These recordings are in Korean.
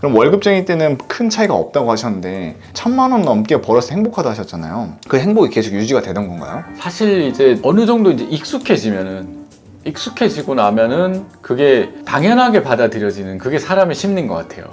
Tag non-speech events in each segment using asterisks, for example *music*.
그럼 월급쟁이 때는 큰 차이가 없다고 하셨는데 천만 원 넘게 벌어서 행복하다 하셨잖아요. 그 행복이 계속 유지가 되던 건가요? 사실 이제 어느 정도 이제 익숙해지면은 익숙해지고 나면은 그게 당연하게 받아들여지는 그게 사람의 심리인 것 같아요.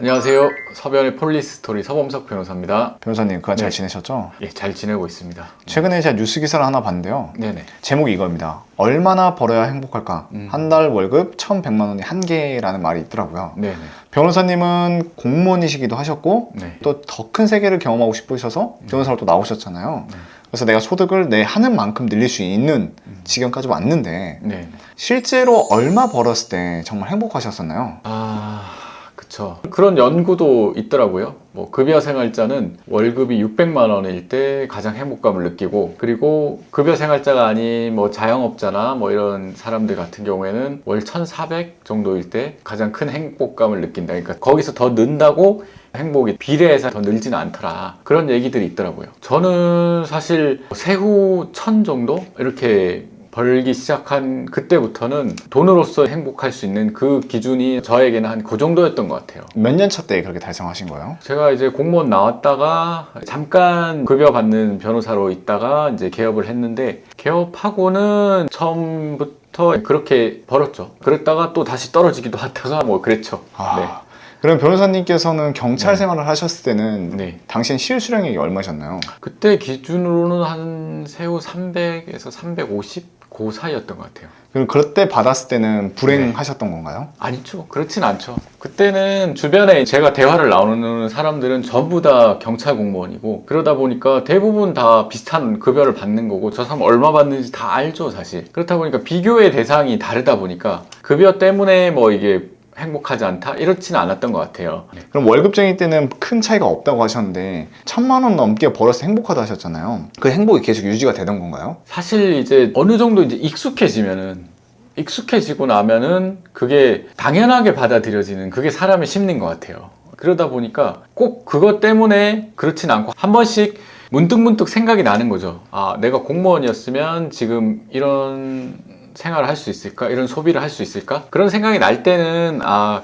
안녕하세요. 서변의 폴리스토리 서범석 변호사입니다. 변호사님 그간 잘 네. 지내셨죠? 예, 잘 지내고 있습니다. 최근에 제가 뉴스 기사를 하나 봤는데요. 네네. 제목이 이겁니다. 얼마나 벌어야 행복할까? 음. 한달 월급 1,100만 원이 한계라는 말이 있더라고요. 네네. 변호사님은 공무원이시기도 하셨고 네. 또더 큰 세계를 경험하고 싶으셔서 변호사로 또 나오셨잖아요. 네. 그래서 내가 소득을 내 하는 만큼 늘릴 수 있는 지경까지 왔는데 네. 실제로 얼마 벌었을 때 정말 행복하셨었나요? 아, 그쵸. 그런 연구도 있더라고요. 뭐, 급여 생활자는 월급이 600만 원일 때 가장 행복감을 느끼고, 그리고 급여 생활자가 아닌 뭐 자영업자나 뭐 이런 사람들 같은 경우에는 월 1,400 정도일 때 가장 큰 행복감을 느낀다. 그러니까 거기서 더 는다고 행복이 비례해서 더 늘지는 않더라. 그런 얘기들이 있더라고요. 저는 사실 세후 1000 정도? 이렇게 벌기 시작한 그때부터는 돈으로서 행복할 수 있는 그 기준이 저에게는 한 그 정도였던 것 같아요. 몇 년 차 때 그렇게 달성하신 거예요? 제가 이제 공무원 나왔다가 잠깐 급여 받는 변호사로 있다가 이제 개업을 했는데 개업하고는 처음부터 그렇게 벌었죠. 그랬다가 또 다시 떨어지기도 하다가 뭐 그랬죠. 아, 그럼 변호사님께서는 경찰 네. 생활을 하셨을 때는 네. 네. 당신 실수령액이 얼마셨나요? 그때 기준으로는 한 세후 300에서 350 그 사이였던 것 같아요. 그럼 그때 받았을 때는 네. 불행하셨던 건가요? 아니죠. 그렇진 않죠. 그때는 주변에 제가 대화를 나누는 사람들은 전부 다 경찰 공무원이고 그러다 보니까 대부분 다 비슷한 급여를 받는 거고 저 사람 얼마 받는지 다 알죠, 사실. 그렇다 보니까 비교의 대상이 다르다 보니까 급여 때문에 뭐 이게 행복하지 않다? 이렇지는 않았던 것 같아요. 그럼 월급쟁이 때는 큰 차이가 없다고 하셨는데 천만 원 넘게 벌어서 행복하다 하셨잖아요. 그 행복이 계속 유지가 되던 건가요? 사실 이제 어느 정도 이제 익숙해지면은 익숙해지고 나면은 그게 당연하게 받아들여지는 그게 사람의 심리인 것 같아요. 그러다 보니까 꼭 그것 때문에 그렇진 않고 한 번씩 문득문득 생각이 나는 거죠. 아, 내가 공무원이었으면 지금 이런 생활을 할 수 있을까? 이런 소비를 할 수 있을까? 그런 생각이 날 때는 아,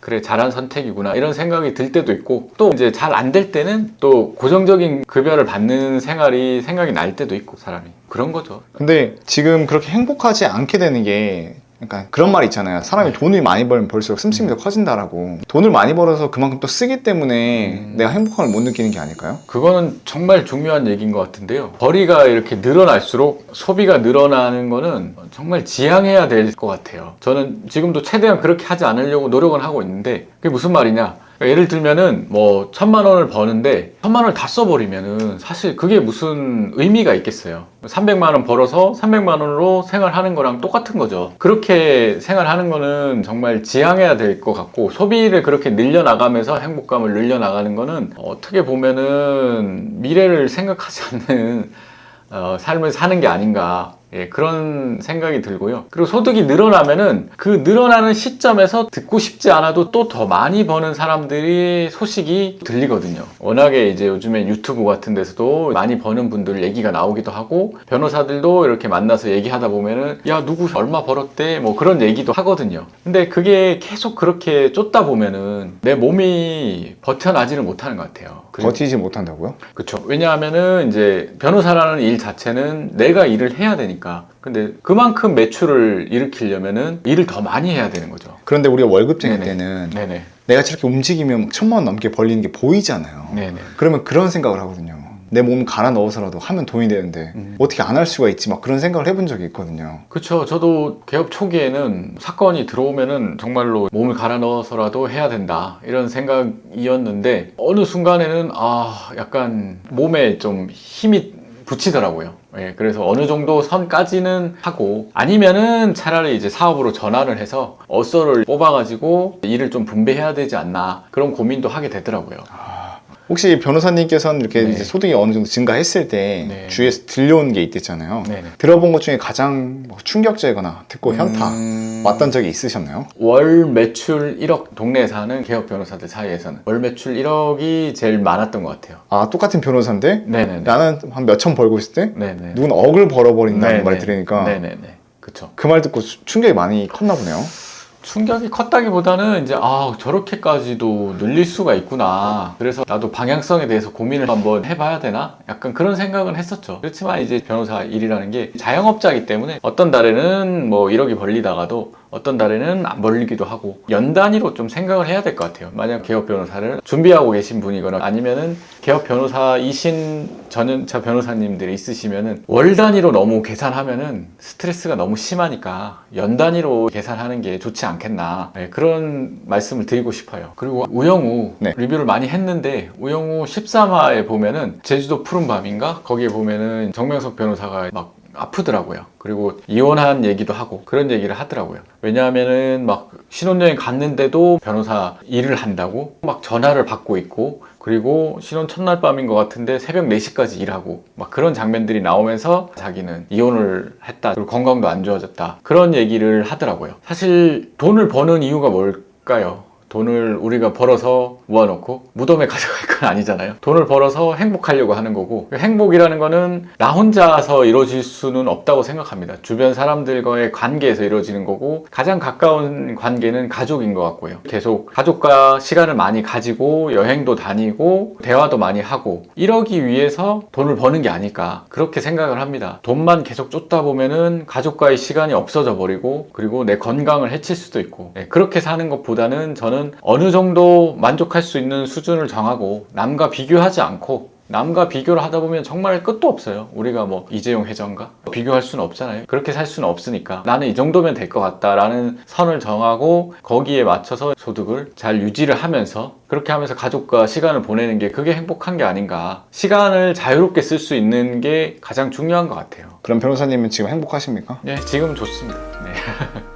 그래 잘한 선택이구나 이런 생각이 들 때도 있고 또 이제 잘 안 될 때는 또 고정적인 급여를 받는 생활이 생각이 날 때도 있고 사람이 그런 거죠. 근데 지금 그렇게 행복하지 않게 되는 게 약간 그런 말이 있잖아요. 사람이 네. 돈을 많이 벌면 벌수록 씀씀이 더 커진다라고. 돈을 많이 벌어서 그만큼 또 쓰기 때문에 음. 내가 행복함을 못 느끼는 게 아닐까요? 그거는 정말 중요한 얘기인 것 같은데요. 벌이가 이렇게 늘어날수록 소비가 늘어나는 거는 정말 지양해야 될 것 같아요. 저는 지금도 최대한 그렇게 하지 않으려고 노력은 하고 있는데 그게 무슨 말이냐? 그러니까 예를 들면은 뭐 천만 원을 버는데 천만 원을 다 써버리면은 사실 그게 무슨 의미가 있겠어요. 300만 원 벌어서 300만 원으로 생활하는 거랑 똑같은 거죠. 그렇게 생활하는 거는 정말 지양해야 될 것 같고 소비를 그렇게 늘려나가면서 행복감을 늘려나가는 거는 어떻게 보면은 미래를 생각하지 않는 어, 삶을 사는 게 아닌가 예, 그런 생각이 들고요. 그리고 소득이 늘어나면은 그 늘어나는 시점에서 듣고 싶지 않아도 또 더 많이 버는 사람들이 소식이 들리거든요. 워낙에 이제 요즘에 유튜브 같은 데서도 많이 버는 분들 얘기가 나오기도 하고 변호사들도 이렇게 만나서 얘기하다 보면은 야 누구 얼마 벌었대 뭐 그런 얘기도 하거든요. 근데 그게 계속 그렇게 쫓다 보면은 내 몸이 버텨나지를 못하는 것 같아요. 버티지 못한다고요? 그렇죠. 왜냐하면은 이제 변호사라는 일 자체는 내가 일을 해야 되니까. 근데 그만큼 매출을 일으키려면은 일을 더 많이 해야 되는 거죠. 그런데 우리가 월급쟁이 네네. 때는 네네. 내가 저렇게 움직이면 막 천만 원 넘게 벌리는 게 보이잖아요. 네네. 그러면 그런 생각을 하거든요. 내 몸 갈아 넣어서라도 하면 돈이 되는데 음. 어떻게 안 할 수가 있지 막 그런 생각을 해본 적이 있거든요. 그렇죠. 저도 개업 초기에는 사건이 들어오면은 정말로 몸을 갈아 넣어서라도 해야 된다 이런 생각이었는데 어느 순간에는 아 약간 몸에 좀 힘이 붙이더라고요. 예, 그래서 어느 정도 선까지는 하고 아니면은 차라리 이제 사업으로 전환을 해서 어서를 뽑아가지고 일을 좀 분배해야 되지 않나 그런 고민도 하게 되더라고요. 혹시 변호사님께서는 이렇게 네. 이제 소득이 어느 정도 증가했을 때 네. 주위에서 들려온 게 있댔잖아요. 네네. 들어본 것 중에 가장 뭐 충격적이거나 듣고 현타 음, 왔던 적이 있으셨나요? 월 매출 1억 동네에서 하는 개업 변호사들 사이에서는 월 매출 1억이 제일 많았던 것 같아요. 아 똑같은 변호사인데 네네네. 나는 한 몇천 벌고 있을 때 네네. 누군 억을 벌어버린다는 네네. 말 들으니까 네네네. 그쵸. 그 말 듣고 수- 충격이 많이 컸나 보네요. 충격이 컸다기보다는 이제 아 저렇게까지도 늘릴 수가 있구나. 그래서 나도 방향성에 대해서 고민을 한번 해봐야 되나? 약간 그런 생각은 했었죠. 그렇지만 이제 변호사 일이라는 게 자영업자이기 때문에 어떤 달에는 뭐 1억이 벌리다가도 어떤 달에는 안 벌리기도 하고 연 단위로 좀 생각을 해야 될 것 같아요. 만약 개업 변호사를 준비하고 계신 분이거나 아니면은 개업 변호사이신 전연차 변호사님들이 있으시면은 월 단위로 너무 계산하면은 스트레스가 너무 심하니까 연 단위로 계산하는 게 좋지 않 겠나 네, 그런 말씀을 드리고 싶어요. 그리고 우영우 네. 리뷰를 많이 했는데 우영우 13화에 보면은 제주도 푸른 밤인가 거기에 보면은 정명석 변호사가 막 아프더라고요. 그리고 이혼한 얘기도 하고 그런 얘기를 하더라고요. 왜냐하면은 막 신혼여행 갔는데도 변호사 일을 한다고 막 전화를 받고 있고 그리고 신혼 첫날 밤인 것 같은데 새벽 4시까지 일하고 막 그런 장면들이 나오면서 자기는 이혼을 했다. 그리고 건강도 안 좋아졌다. 그런 얘기를 하더라고요. 사실 돈을 버는 이유가 뭘까요? 돈을 우리가 벌어서 모아놓고 무덤에 가져갈 건 아니잖아요. 돈을 벌어서 행복하려고 하는 거고 행복이라는 거는 나 혼자서 이루어질 수는 없다고 생각합니다. 주변 사람들과의 관계에서 이루어지는 거고 가장 가까운 관계는 가족인 것 같고요. 계속 가족과 시간을 많이 가지고 여행도 다니고 대화도 많이 하고 이러기 위해서 돈을 버는 게 아닐까 그렇게 생각을 합니다. 돈만 계속 쫓다 보면은 가족과의 시간이 없어져 버리고 그리고 내 건강을 해칠 수도 있고 네, 그렇게 사는 것보다는 저는 어느 정도 만족할 수 있는 수준을 정하고 남과 비교하지 않고 남과 비교를 하다 보면 정말 끝도 없어요. 우리가 뭐 이재용 회장과 비교할 수는 없잖아요. 그렇게 살 수는 없으니까 나는 이 정도면 될 것 같다라는 선을 정하고 거기에 맞춰서 소득을 잘 유지를 하면서 그렇게 하면서 가족과 시간을 보내는 게 그게 행복한 게 아닌가. 시간을 자유롭게 쓸 수 있는 게 가장 중요한 것 같아요. 그럼 변호사님은 지금 행복하십니까? 네, 지금은 좋습니다. 네. *laughs*